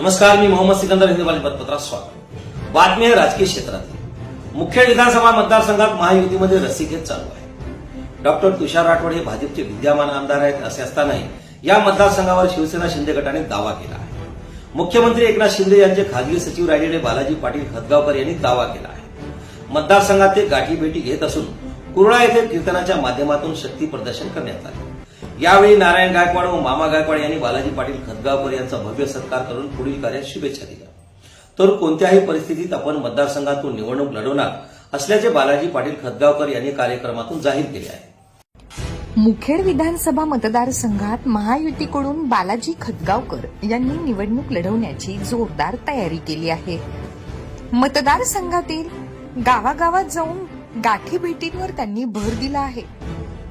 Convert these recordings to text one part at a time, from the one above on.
नमस्कार मी मोहम्मद सिकंदर हिंदुवाली पत्रपत्रात स्वागत बातमी आहे राजकीय क्षेत्रात मुख्य विधानसभा मतदारसंघात महायुतीमध्ये रस्सीखेच चालू आहे. डॉक्टर तुषार राठोड हे भाजपचे विद्यमान आमदार आहेत असे असतानाही या मतदारसंघावर शिवसेना शिंदे गटाने दावा केला आहे. मुख्यमंत्री एकनाथ शिंदे यांचे खासगी सचिव राहिलेले बालाजी पाटील खतगावकर यांनी दावा केला आहे. मतदारसंघात ते गाठी भेटी घेत असून कुर्णा येथे कीर्तनाच्या माध्यमातून शक्ती प्रदर्शन करण्यात आले. यावेळी नारायण गायकवाड व मामा गायकवाड यांनी बालाजी पाटील खतगावकर यांचा भव्य सत्कार करून पुढील कार्यात शुभेच्छा दिल्या. तर कोणत्याही परिस्थितीत आपण मतदारसंघातून निवडणूक लढवणार असल्याचे बालाजी पाटील खतगावकर यांनी कार्यक्रमातून जाहीर केले आहे. मुखेड विधानसभा मतदारसंघात महायुतीकडून बालाजी खतगावकर यांनी निवडणूक लढवण्याची जोरदार तयारी केली आहे. मतदारसंघातील गावागावात जाऊन गाठी भेटींवर त्यांनी भर दिला आहे.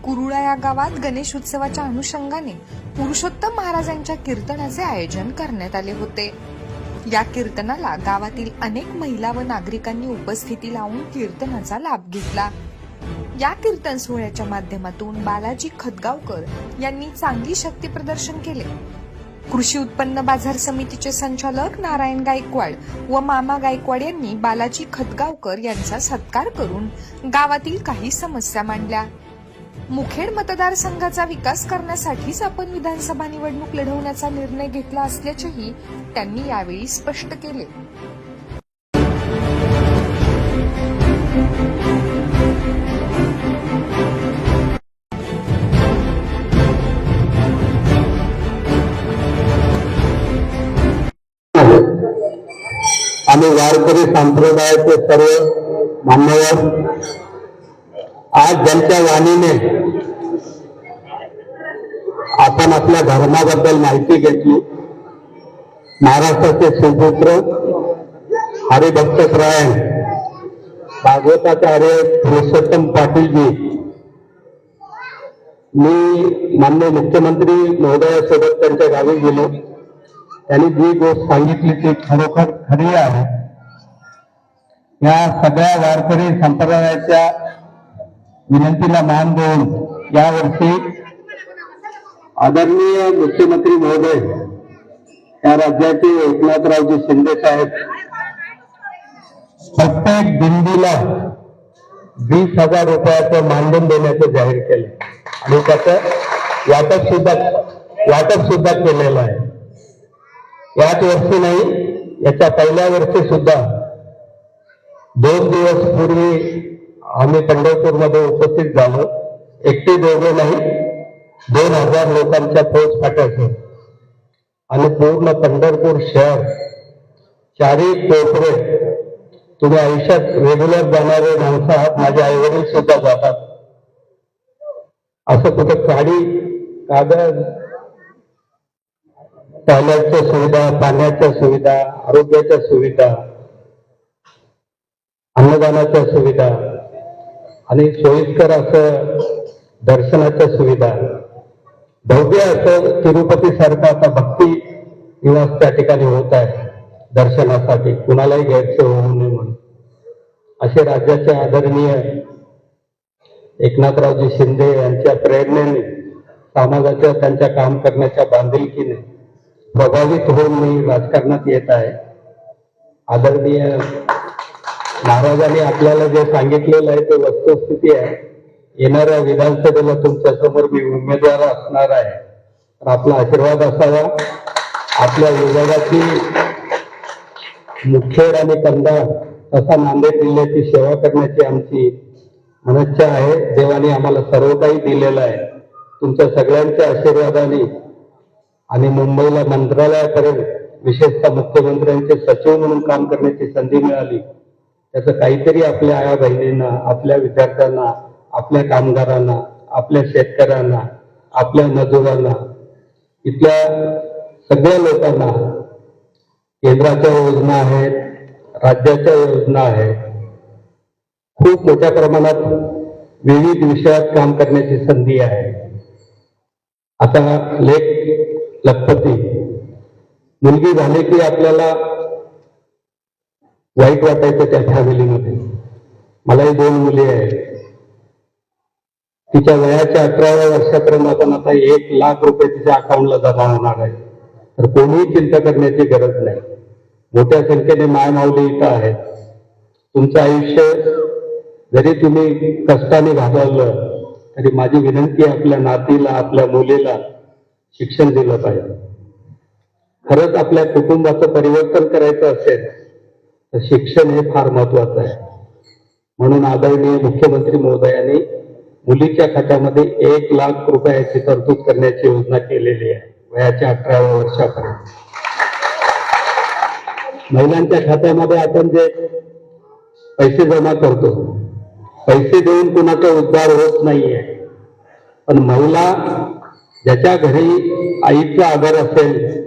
कुरुळा या गावात गणेश उत्सवाच्या अनुषंगाने पुरुषोत्तम महाराजांच्या कीर्तनाचे आयोजन करण्यात आले होते. या कीर्तनाला गावातील अनेक महिला व नागरिकांनी उपस्थिती लावून कीर्तनाचा लाभ घेतला. या कीर्तन सोहळ्याच्या माध्यमातून बालाजी खतगावकर यांनी चांगली शक्ती प्रदर्शन केले. कृषी उत्पन्न बाजार समितीचे संचालक नारायण गायकवाड व मामा गायकवाड यांनी बालाजी खतगावकर यांचा सत्कार करून गावातील काही समस्या मांडल्या. मुखेड मतदारसंघाचा विकास करण्यासाठीच आपण विधानसभा निवडणूक लढवण्याचा निर्णय घेतला असल्याचेही त्यांनी यावेळी स्पष्ट केले. आणि वारकरी संप्रदायाचे सर्व मान्यवर आज ज्यांच्या वाणीने आपण आपल्या धर्माबद्दल माहिती घेतली. महाराष्ट्राचे सुपुत्र हरिभक्तरायण भागवताचार्य पुरुषोत्तम पाटीलजी. मी माननीय मुख्यमंत्री महोदयासोबत त्यांच्या गावी गेलो. त्यांनी जी गोष्ट सांगितली ती खरोखर खरी आहे. या सगळ्या वारकरी संप्रदायाच्या विनंतीला मान देऊन यावर्षी आदरणीय मुख्यमंत्री महोदय या राज्याचे एकनाथरावजी शिंदे साहेब प्रत्येक दिंडीला वीस हजार रुपयाचं मानधन देण्याचं जाहीर केलं. आणि त्याचं वाटप सुद्धा वाटप सुद्धा केलेलं आहे. याच वर्षी नाही याच्या पहिल्या वर्षी सुद्धा दोन दिवस पूर्वी आम्ही पंढरपूरमध्ये उपस्थित झालो. एकटे दोघे नाही. दोन हजार लोकांच्या फौज फाट्याचं आणि पूर्ण पंढरपूर शहर चारही कोपरे तुम्ही आयुष्यात रेग्युलर जाणारे माणसं आहात माझे आई वडील सुद्धा जातात. असं कुठे काडी कागद टॉयलेटच्या सुविधा पाण्याच्या सुविधा आरोग्याच्या सुविधा अन्नदानाच्या सुविधा आणि सोयीस्कर असं दर्शनाच्या सुविधा. भव्य असं तिरुपती सारखं आता भक्ती निवास त्या ठिकाणी होत आहे दर्शनासाठी. कुणालाही गैरसोय होऊ नये म्हणून. असे राज्याचे आदरणीय एकनाथरावजी शिंदे यांच्या प्रेरणेने समाजाच्या त्यांच्या काम करण्याच्या बांधिलकीने प्रभावित होऊन मी राजकारणात येत आहे. आदरणीय महाराजांनी आपल्याला जे सांगितलेलं आहे ते वस्तुस्थिती आहे. येणाऱ्या विधानसभेला तुमच्यासमोर मी उमेदवार असणार आहे. तर आपला आशीर्वाद असावा. आपल्या विभागाची मुखेड आणि कंदा तसा नांदेड जिल्ह्याची सेवा करण्याची आमची मनच्छा आहे. देवाने आम्हाला सर्व काही दिलेलं आहे. तुमच्या सगळ्यांच्या आशीर्वादाने आणि मुंबईला मंत्रालयापर्यंत विशेषतः मुख्यमंत्र्यांचे सचिव म्हणून काम करण्याची संधी मिळाली. त्याचं काहीतरी आपल्या आया बहिणींना आपल्या विद्यार्थ्यांना आपल्या कामगारांना आपल्या शेतकऱ्यांना आपल्या मजुरांना इथल्या सगळ्या लोकांना केंद्राच्या योजना आहेत राज्याच्या योजना आहेत. खूप मोठ्या प्रमाणात विविध विषयात काम करण्याची संधी आहे. आता लेख लखपती. मुलगी झाली की आपल्याला वाईट वाटायचं त्या फॅमिलीमध्ये मलाही दोन मुली आहेत. तिच्या वयाच्या अठराव्या वर्षापर्यंत आपण आता एक लाख रुपये तिच्या अकाउंटला जमा होणार आहे. तर कोणीही चिंता करण्याची गरज नाही. मोठ्या संख्येने माय माऊली इथं आहेत. तुमचं आयुष्य जरी तुम्ही कष्टाने घालवलं तरी माझी विनंती आपल्या नातीला आपल्या मुलीला शिक्षण दिलं पाहिजे. खरंच आपल्या कुटुंबाचं परिवर्तन करायचं असेल तर शिक्षण हे फार महत्वाचं आहे. म्हणून आदरणीय मुख्यमंत्री महोदयांनी मुलीच्या खात्यामध्ये एक लाख रुपयाची तरतूद करण्याची योजना केलेली आहे वयाच्या अठराव्या वर्षापर्यंत. महिलांच्या खात्यामध्ये आपण जे पैसे जमा करतो पैसे देऊन कुणाचा उद्धार होत नाहीये. पण महिला ज्याच्या घरी आईचा आधार असेल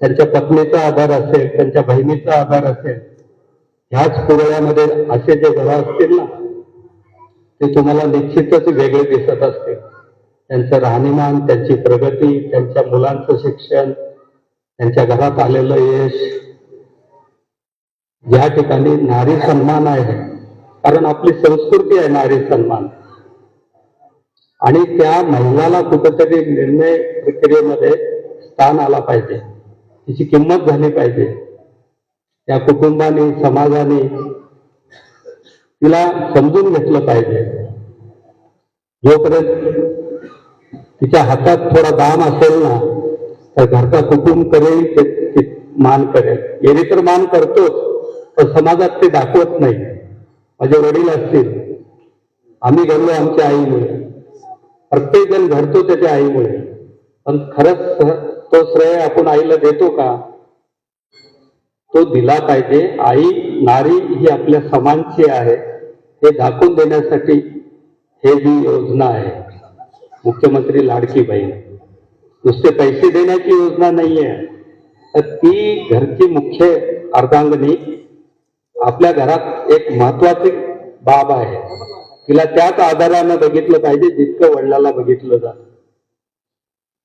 त्यांच्या पत्नीचा आधार असेल त्यांच्या बहिणीचा आधार असेल ह्याच पुरळ्यामध्ये असे जे घरं असतील ना ते तुम्हाला निश्चितच वेगळे दिसत असतील. त्यांचं राहणीमान त्यांची प्रगती त्यांच्या मुलांचं शिक्षण त्यांच्या घरात आलेलं यश. या ठिकाणी नारी सन्मान आहे कारण आपली संस्कृती आहे नारी सन्मान. आणि त्या महिलाला कुठेतरी निर्णय प्रक्रियेमध्ये स्थान आला पाहिजे. तिची किंमत झाली पाहिजे. त्या कुटुंबाने समाजाने तिला समजून घेतलं पाहिजे. जोपर्यंत तिच्या हातात थोडा दाम असेल ना तर घरचा कुटुंब करेल ते मान करेल. एरी तर मान करतोच पण समाजात ते दाखवत नाही. माझे वडील असतील आम्ही घडलो आमच्या आईमुळे. प्रत्येक जण घडतो त्याच्या आईमुळे. पण खरंच तो श्रेय आपण आईला देतो का? तो दिला पाहिजे. आई नारी ही आपल्या समानची आहे. हे दाखवून देण्यासाठी हे जी योजना आहे मुख्यमंत्री लाडकी बहीण नुसते पैसे देण्याची योजना नाही आहे तर ती घरची मुख्य अर्धांगणी आपल्या घरात एक महत्वाची बाब आहे. तिला त्याच आधारानं बघितलं पाहिजे जितकं वडिलाला बघितलं जात.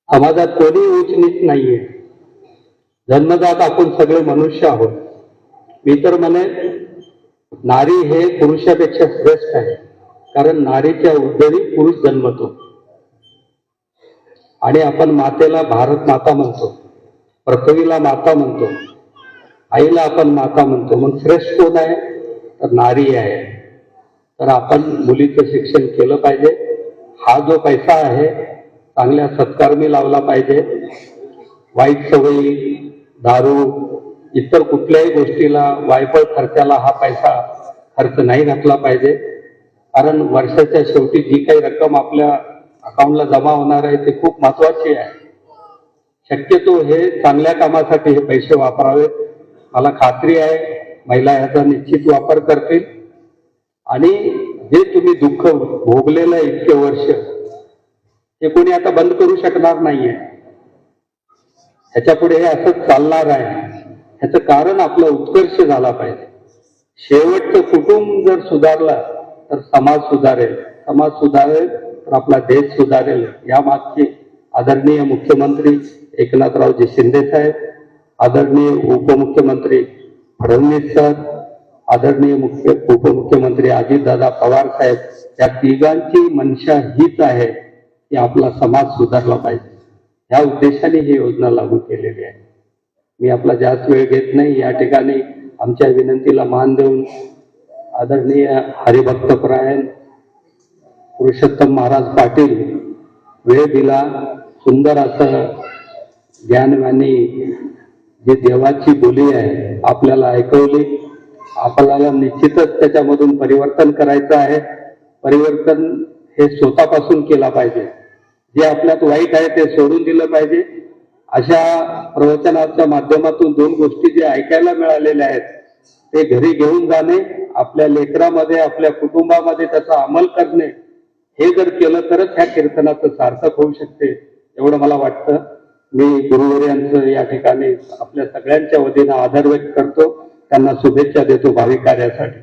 समाजात कोणी उच नीच नाहीये. जन्मजात आपण सगळे मनुष्य आहोत. मी तर म्हणे नारी हे पुरुषापेक्षा श्रेष्ठ आहे. कारण नारीच्या उदरी पुरुष जन्मतो. आणि आपण मातेला भारत माता म्हणतो. पृथ्वीला माता म्हणतो. आईला आपण माता म्हणतो. मग श्रेष्ठ कोण आहे? तर नारी आहे. तर आपण मुलीचं शिक्षण केलं पाहिजे. हा जो पैसा आहे चांगल्या सत्कारमी लावला पाहिजे. वाईट सवयी दारू इतर कुठल्याही गोष्टीला वायफळ खर्चाला हा पैसा खर्च नाही घातला पाहिजे. कारण वर्षाच्या शेवटी जी काही रक्कम आपल्या अकाउंटला जमा होणार आहे ती खूप महत्वाची आहे. शक्यतो हे चांगल्या कामासाठी हे पैसे वापरावेत. मला खात्री आहे महिला ह्याचा निश्चित वापर करतील. आणि जे तुम्ही दुःख भोगलेलं आहे इतके वर्ष ते कोणी आता बंद करू शकणार नाहीये. ह्याच्या पुढे हे असं चालणार आहे. ह्याचं कारण आपला उत्कर्ष झाला पाहिजे. शेवटचं कुटुंब जर सुधारला तर समाज सुधारेल. समाज सुधारेल तर आपला देश सुधारेल. या मागची आदरणीय मुख्यमंत्री एकनाथरावजी शिंदे साहेब आदरणीय उपमुख्यमंत्री फडणवीस सर आदरणीय मुख्य उपमुख्यमंत्री अजितदादा पवार साहेब या तिघांची मनशा हीच आहे की आपला समाज सुधारला पाहिजे. ह्या उद्देशाने ही योजना लागू केलेली आहे. मी आपला जास्त वेळ घेत नाही. या ठिकाणी आमच्या विनंतीला मान देऊन आदरणीय हरिभक्तपरायण पुरुषोत्तम महाराज पाटील वेळ दिला. सुंदर असं ज्ञानवाणी जी देवाची बोली आहे आपल्याला ऐकवली. आपल्याला निश्चितच त्याच्यामधून परिवर्तन करायचं आहे. परिवर्तन हे स्वतःपासून केला पाहिजे. जे आपल्यात वाईट आहे ते सोडून दिलं पाहिजे. अशा प्रवचनाच्या माध्यमातून दोन गोष्टी जे ऐकायला मिळालेल्या आहेत ते घरी घेऊन जाणे आपल्या लेकरामध्ये आपल्या कुटुंबामध्ये त्याचा अंमल करणे हे जर केलं तरच ह्या कीर्तनाचं सार्थक होऊ शकते एवढं मला वाटतं. मी गुरुवर्यांचं या ठिकाणी आपल्या सगळ्यांच्या वतीनं आदर व्यक्त करतो. त्यांना शुभेच्छा देतो भावी कार्यासाठी.